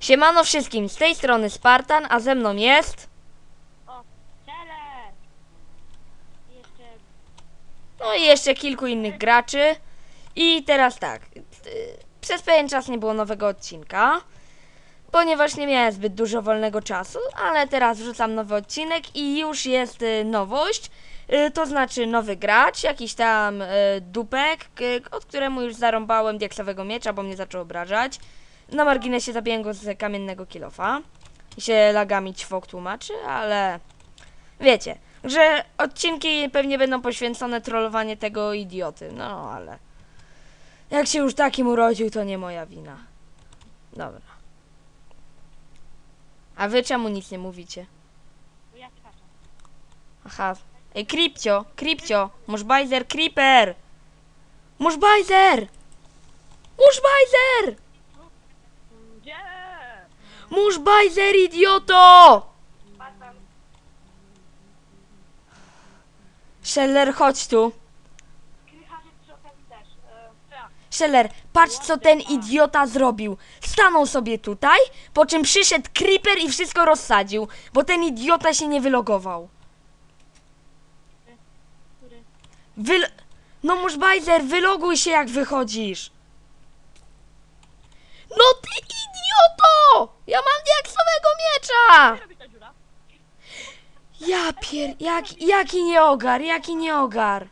Siemano wszystkim, z tej strony Spartan, a ze mną jest... O, Celer! I Jeszcze... No i jeszcze kilku innych graczy. I teraz tak, y, przez pewien czas nie było nowego odcinka, ponieważ nie miałem zbyt dużo wolnego czasu, ale teraz wrzucam nowy odcinek i już jest y, nowość. Y, To znaczy nowy gracz, jakiś tam dupek, od któremu już zarąbałem diaksowego miecza, bo mnie zaczął obrażać. Na marginesie zabiję go z kamiennego kilofa. I się lagami ćwok tłumaczy, ale wiecie, że odcinki pewnie będą poświęcone trollowanie tego idioty. No, ale jak się już takim urodził, to nie moja wina. Dobra. A wy czemu nic nie mówicie? Aha. Ej, Kripcio, Kripcio, Muszbajzer, Creeper! Muszbajzer! Muszbajzer! Gdzie? Muszbajzer, idioto! Scheller, chodź tu. Scheller, patrz co ten idiota zrobił. Stanął sobie tutaj, po czym przyszedł Creeper i wszystko rozsadził, bo ten idiota się nie wylogował. Wyl... No Muszbajzer, wyloguj się jak wychodzisz. No ty idioto! Ja mam diaksowego miecza! Ja pier... Jak, jaki nieogar, jaki nieogar.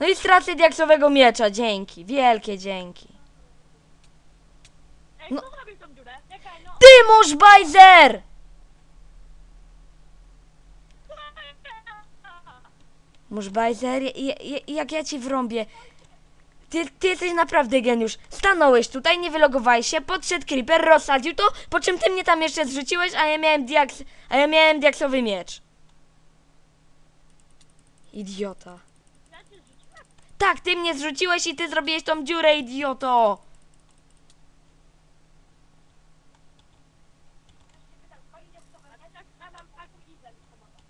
No i stracę diaksowego miecza, dzięki, wielkie dzięki. No. no. Ty Muszbajzer! Muszbajzer, ja- ja- jak ja ci wrąbię. Ty, ty jesteś naprawdę geniusz. Stanąłeś tutaj, nie wylogowałeś się, podszedł creeper, rozsadził to, po czym ty mnie tam jeszcze zrzuciłeś, a ja miałem diaks... a ja miałem diaksowy miecz. Idiota. Tak, ty mnie zrzuciłeś i ty zrobiłeś tą dziurę, idioto.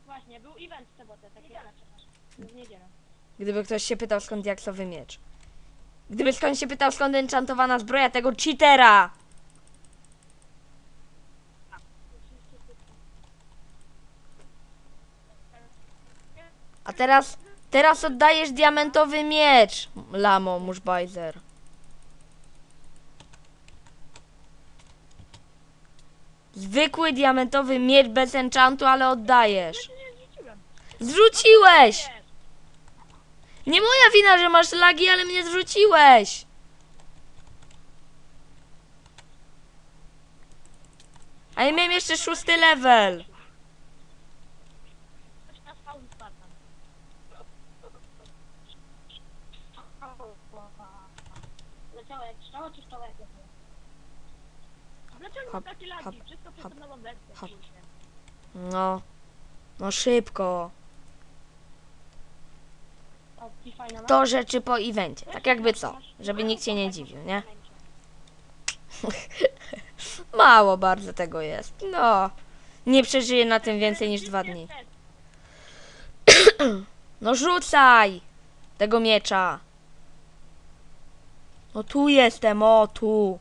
Właśnie, był event w sobotę, taki ja W niedzielę. Gdyby ktoś się pytał skąd diaksowy miecz. Gdyby skąd się pytał skąd enchantowana zbroja tego cheatera. A teraz, teraz oddajesz diamentowy miecz, lamo, muszbajzer. Zwykły diamentowy miecz bez enchantu, ale oddajesz. Zrzuciłeś! Nie moja wina, że masz lagi, ale mnie zrzuciłeś. A ja miałem jeszcze szósty level. Hop, hop, hop, hop. kurczę. No. No szybko. O, ci fajna ma- To rzeczy po evencie. Tak jakby co. Żeby nikt się nie dziwił, nie? Mało bardzo tego jest. No. Nie przeżyję na tym więcej niż dwa dni. No rzucaj! Tego miecza. No tu jestem, o tu.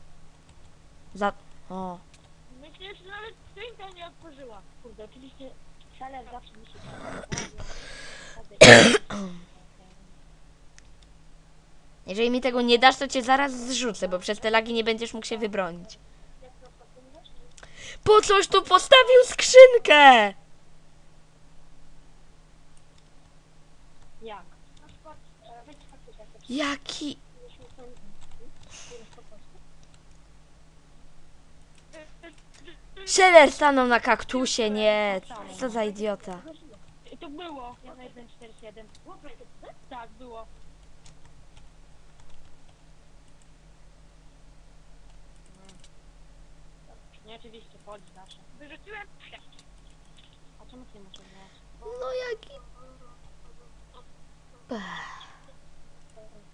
Za... O. Myślę, że nawet skrzynka nie otworzyła. Kurde, oczywiście Seller zawsze mi się Jeżeli mi tego nie dasz, to cię zaraz zrzucę, bo przez te lagi nie będziesz mógł się wybronić. Po coś tu postawił skrzynkę? Jak? E, Jaki... Scheller stanął na kaktusie, nie. Co za idiota. I To było. Ja na 147. Tak, było. Nie, oczywiście, chodź zawsze. Wyrzuciłem A czemu ty nie masz odwołać? No jaki...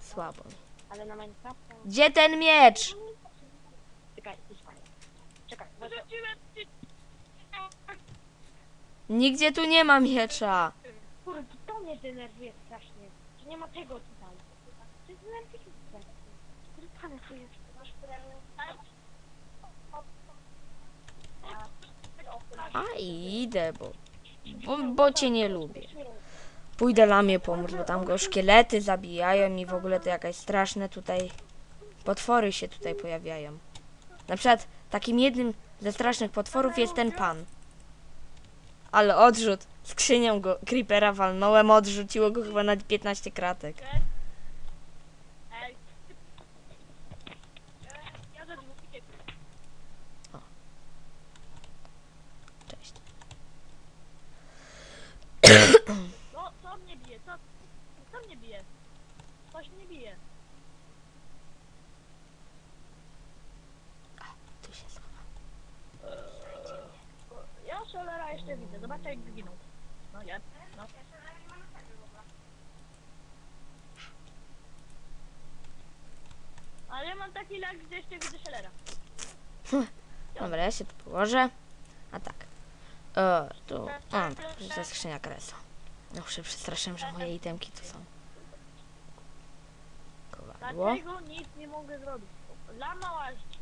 Słabo. Ale na Minecrafta... Gdzie ten miecz? Czekaj, idź panie. Czekaj, wyrzuciłem Nigdzie tu nie ma miecza. Kurde, to mnie denerwuje strasznie. Że nie ma tego tutaj. To jest denerwujące. Który pan tu jest? Masz premium? I idę, bo, bo, bo cię nie lubię. Pójdę lamie pomóc, bo tam go szkielety zabijają i w ogóle to jakaś straszne tutaj potwory się tutaj pojawiają. Na przykład takim jednym ze strasznych potworów jest ten pan. Ale odrzut. Skrzynią go creepera walnąłem, odrzuciło go chyba na 15 kratek. Ej. Ja za dwóch idę. Cześć. No, co mnie bije? Co? Co mnie bije? Coś mnie bije. Tu się schowa. Ja Jeszcze widzę. Zobaczę jak zginął. No ja. No. Ale ja mam taki lag, że jeszcze widzę Solera. Dobra, ja się tu położę. A tak. E, tu. O, to jest skrzynia kresa. No się przestraszyłem, że moje itemki tu są. Kowadło. Dlaczego nic nie mogę zrobić? Lama łazi.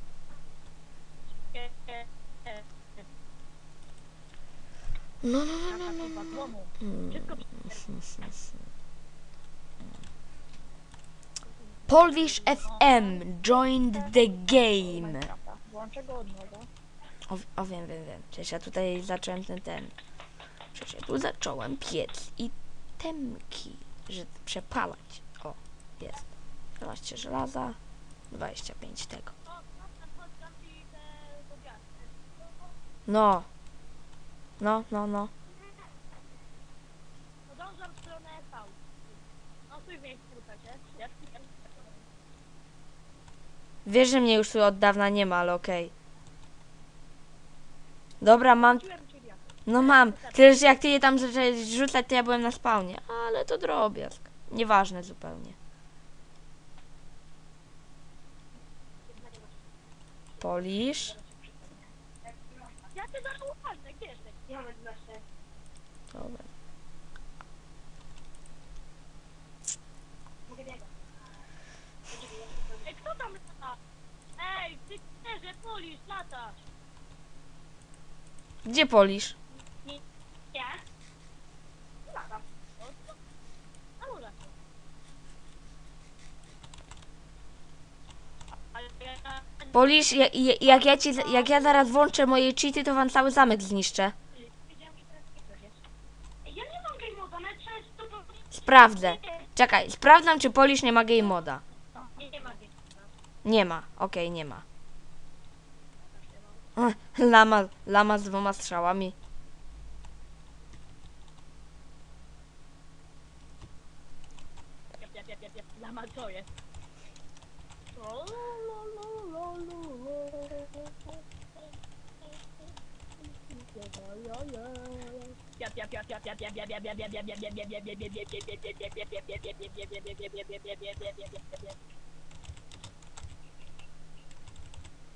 No, no, no, no, no. Mm. Polvish FM joined the game. Włączę go od nowa. O, o wiem, wiem, wiem. Przecież ja tutaj zacząłem ten, ten. Przecież ja tu zacząłem piec i temki, że przepalać. O, jest. 12 żelaza, 25 tego. No, tam chodź tam i te powiasty. No. No, no. Podążam w stronę V. No tu miejscu słuchajcie. Ja. Wiesz, że mnie już tu od dawna nie ma, ale okej. Dobra, mam. No mam. Tyle, że jak ty je tam zacząłeś rzucać, to ja byłem na spawnie. Ale to drobiazg. Nieważne zupełnie. Polisz. Ja cię zaraz uważę, gdzie jesteś? Ja mam 12. Dobra. Mogę biegać. Ej, kto tam lata? Ej, ty że polisz, latasz. Gdzie polisz? Ja? Latam. O, co? A może. Ale ja... Polisz, ja- ja- jak ja, ci, jak ja zaraz włączę moje cheaty, to wam cały zamek zniszczę. Nie Ja nie mam game moda, to... Sprawdzę. Czekaj, sprawdzam, czy Polisz nie ma game moda. Nie, nie ma game moda. Nie ma. Okej, nie ma. Lama, lama z dwoma strzałami. Lama co jest?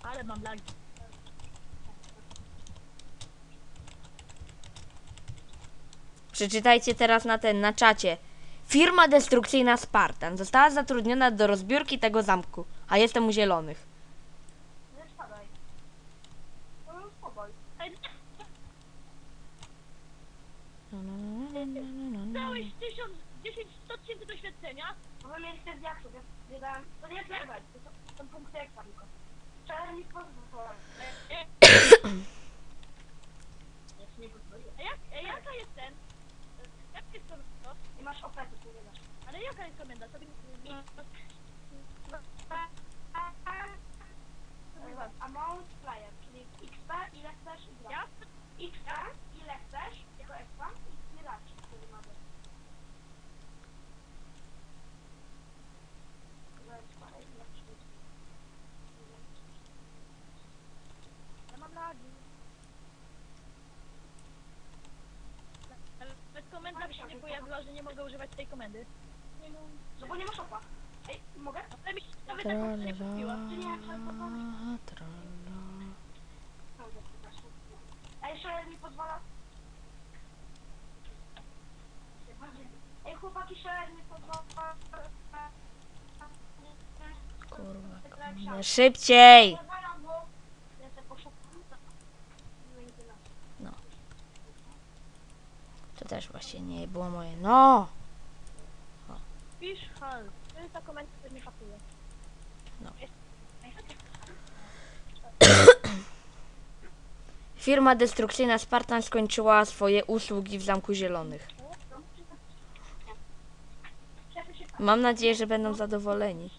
Ale mam lagi. Przeczytajcie teraz na ten, na czacie. Firma destrukcyjna Spartan została zatrudniona do rozbiórki tego zamku, a jestem u zielonych. Nie spadaj. No, spokoj. Dałeś 1000, 10, 100 tysięcy doświadczenia? Bo wy mieliście z jaksów, ja wydałem... To nie level, to są, punkty ekstra tylko. Wczoraj mi pozwoliłem. Ja ci nie pozwoliłem. A jak, a jaka jest ten? Jak jest to? to? I masz opety, tu nie masz. Ale jaka jest komenda? E, Amount player, czyli XP, ile chcesz i grać. Ja? XP, ile chcesz, jako expa, i nie dać, wtedy ma być. Ile expa, ile chcesz. Ja mam lagi. Ale komenda mi się nie pojawiła, że nie mogę używać tej komendy. No bo nie. Ej, mogę? Ale mi się nawet Tra, tak la, nie kupiła. Czy nie? Trzeba la, tra, la. Dobrze, przepraszam. Ej, Szeler mi pozwala... Ej, chłopaki, Szeler mi pozwala... Kurwa, kurde. szybciej! Pozwalam, bo ja sobie poszukam. To też właśnie nie było moje. No! Fish Hunt. To jest ta komenda, która nie pasuje. No. Firma destrukcyjna Spartan skończyła swoje usługi w Zamku Zielonych. Mam nadzieję, że będą zadowoleni.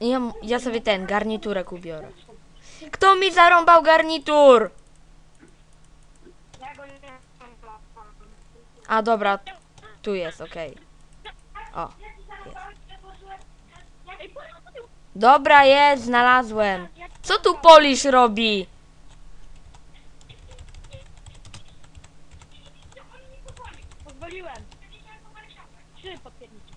Ja, ja sobie ten garniturek ubiorę. Kto mi zarąbał garnitur? Ja go nie wiem. A dobra, tu jest, okej. O, Ej, po co ty... dobra jest, znalazłem. Co tu Polisz robi? Pozwoliłem. Trzy potwierdniki.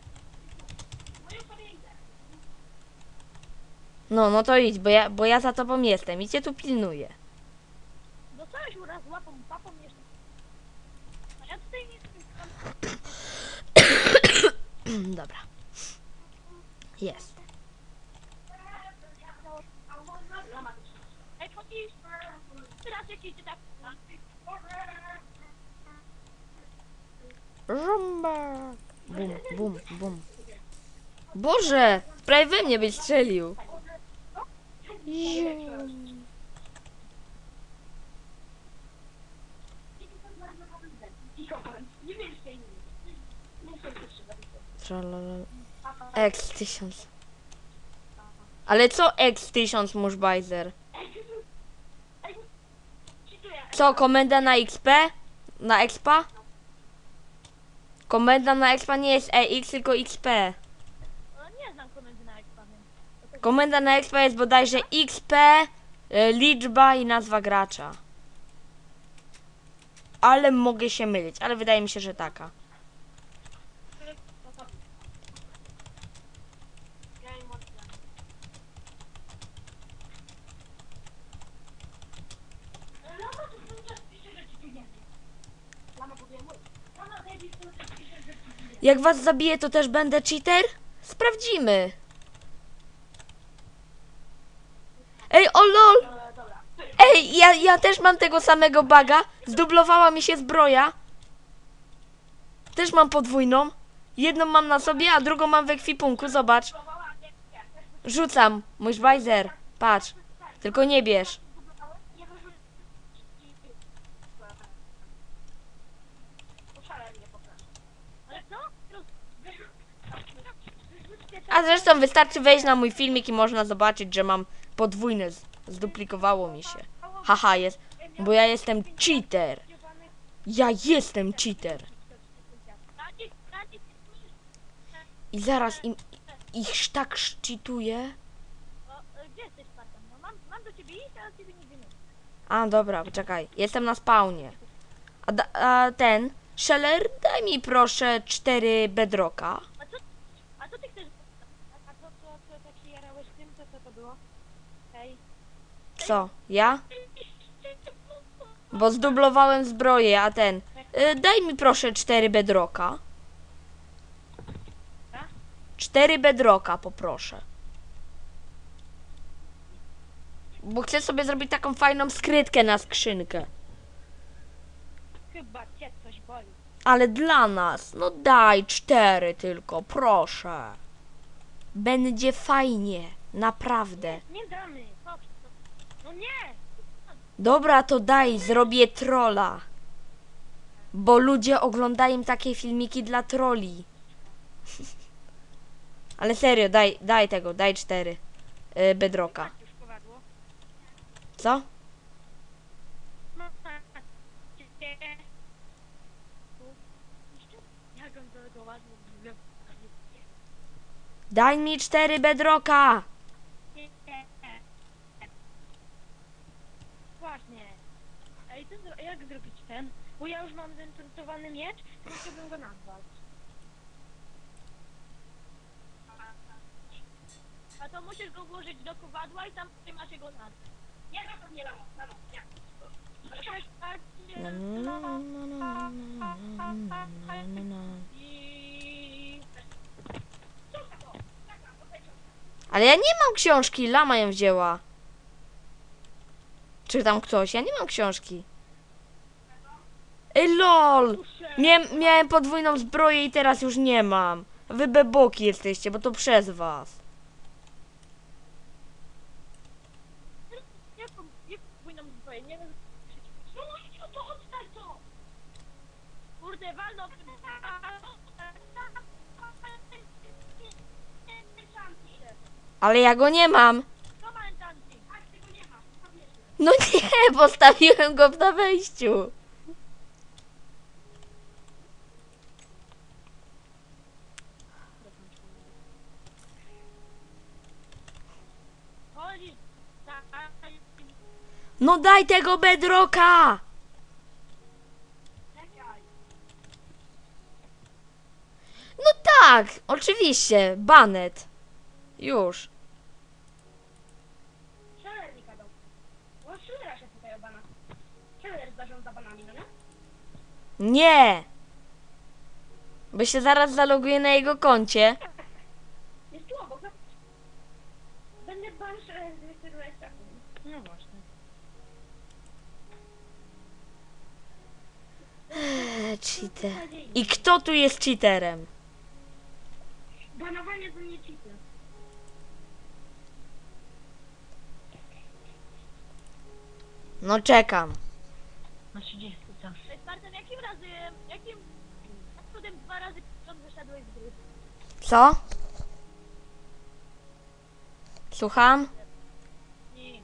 No, no to idź, bo ja, bo ja za tobą jestem i cię tu pilnuję. Dostałeś uraz łapą, papą jeszcze. Ja tutaj nie jestem. Dobra. Jest. Teraz jakieś tak... Rumba. Bum, bum, bum. Boże, prawie we mnie byś strzelił. Nie wiem, czy nie Nie chcę się Tralala. X1000. Ale co X1000, Mushbajzer? Co, komenda na XP? Na expa? Komenda na expa nie jest EX, tylko XP. Komenda na expa jest bodajże XP, e, liczba i nazwa gracza. Ale mogę się mylić, ale wydaje mi się, że taka. Ja im oddam. Lama to cały czas pisze, że ci pieniędzy. Lama podejmuje. Lama Davis cały czas pisze, że ci pieniędzy. Jak was zabiję, to też będę cheater? Sprawdzimy. Ej, o lol! Ej, ja, ja też mam tego samego baga. Zdublowała mi się zbroja. Też mam podwójną. Jedną mam na sobie, a drugą mam w ekwipunku. Zobacz. Rzucam. Mój Schweizer. Patrz. Tylko nie bierz. Nie wyrzuć. Poszalej mnie po prostu. Ale co? Roz... Wyrzućcie Zresztą wystarczy wejść na mój filmik i można zobaczyć, że mam podwójne. Zduplikowało mi się. Haha, jest. Bo ja jestem cheater. Ja jestem cheater. I zaraz im, ich tak szczytuję. A, dobra, czekaj. Jestem na spawnie. A, a ten, Scheller, daj mi proszę cztery bedrocka. A co, a co ty chcesz? A, a co, co, co tak się jarałeś tym? Co, co to było? Hej. Co, ja? Bo zdublowałem zbroję, a ten, y, daj mi proszę cztery bedrocka. Cztery bedrocka poproszę. Bo chcę sobie zrobić taką fajną skrytkę na skrzynkę. Chyba cię coś boli. Ale dla nas, no daj cztery tylko, proszę. Będzie fajnie, naprawdę. Nie damy. No, nie! Dobra, to daj, zrobię trolla. Bo ludzie oglądają takie filmiki dla troli. Ale serio, daj, daj tego, daj cztery. Yy, bedroka. Co? Daj mi cztery bedroka. ja już mam zentrutowany miecz, to chciałbym go nazwać. A to musisz go włożyć do kowadła i tam trzymasz jego nazwę. Ja to nie lałam, lałam, ja. Ale ja nie mam książki, lama ją wzięła. Czy tam ktoś? Ja nie mam książki. Ej lol! Mia miałem podwójną zbroję i teraz już nie mam. Wy beboki jesteście, bo to przez was. Jaką, jaką pójdą zbroję? Nie wiem. No, to oddaj to! Kurde, walno. Ale ja go nie mam. No nie, postawiłem go na wejściu. No daj tego bedroka! No tak, oczywiście, banet. Już. Nie! Bo się zaraz zaloguję na jego koncie. Eee, cheater. I kto tu jest cheaterem? Banowanie to nie cheaty. No czekam. Na 30 tam. Spartan, jakim razem, jakim... Jak cudem dwa razy przed wyszedłeś z gry? Co? Słucham? Nie.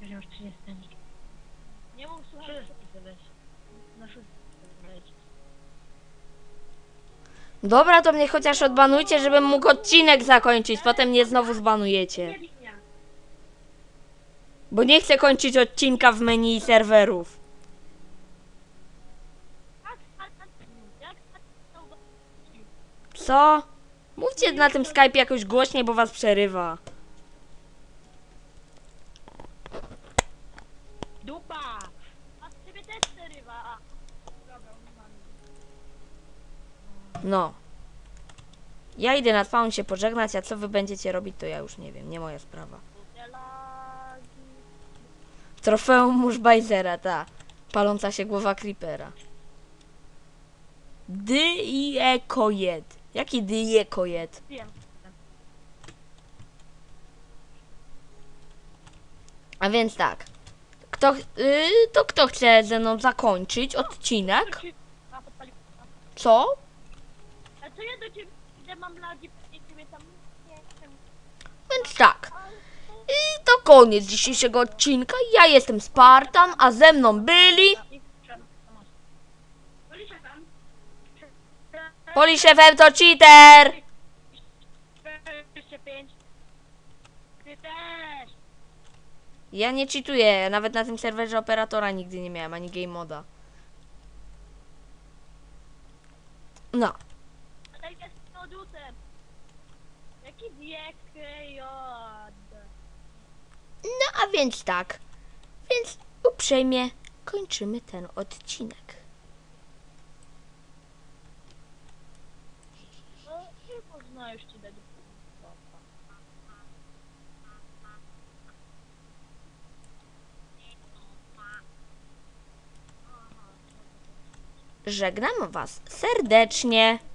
Już już 30 Nie mów słuchaj. Dobra, to mnie chociaż odbanujcie, żebym mógł odcinek zakończyć. Potem mnie znowu zbanujecie. Bo nie chcę kończyć odcinka w menu serwerów. Co? Mówcie na tym Skype jakoś głośniej, bo was przerywa. Dupa! A ciebie też przerywa. Dobra, No. Ja idę na spawn się pożegnać, a co wy będziecie robić, to ja już nie wiem, nie moja sprawa. Trofeum Muszbajzera, ta. Paląca się głowa Creepera. Dy i ekojed. Jaki dy i ekojed? Wiem. A więc tak. Kto, ch- y, to kto chce ze mną zakończyć odcinek? Co? A co ja do ciebie mam nie chcę. Więc tak. I to koniec dzisiejszego odcinka. Ja jestem Spartan, a ze mną byli tam. Poliszefem to cheater! 25. Ty też. Ja nie cheatuję, nawet na tym serwerze operatora nigdy nie miałem, ani game moda. No, producentem. Jaki jod. no a więc tak. Więc uprzejmie kończymy ten odcinek. No, nie można już ci dać. Żegnam Was serdecznie.